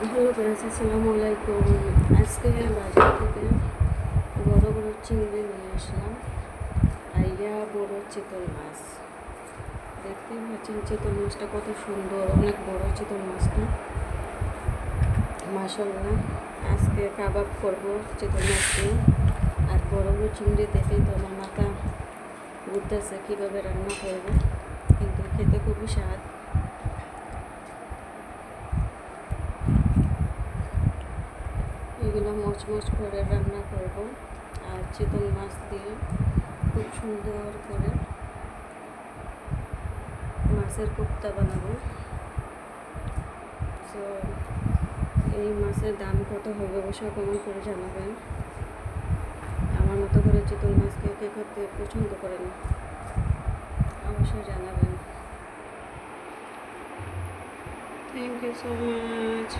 Hello friends আসসালামু আলাইকুম। আজকে বাজার থেকে বড় বড় চিংড়ি নিয়ে আসলাম আইয়া বড় চিতল মাছ। দেখতেই পাচ্ছেন চিতল মাছটা কত সুন্দর, অনেক বড় চিতল মাছটা। মাসাল্লাহ আজকে কাবাব করব চিতল মাছ দিয়ে। আর বড় বড় চিংড়ি দেখেই তো আমার মাথা ঘুরতেছে কীভাবে রান্না করব, কিন্তু খেতে খুবই স্বাদ। এগুলো মচমচ করে রান্না করব। আর চিতল মাছ দিয়ে খুব সুন্দর করে মাছের কোপ্তা বানাবো। তো এই মাছের দাম কত হবে অবশ্যই কমেন্ট করে জানাবেন। আমার মতো করে চিতল মাছকে কে করতে পছন্দ করেন, অবশ্যই জানাবেন। Thank you so much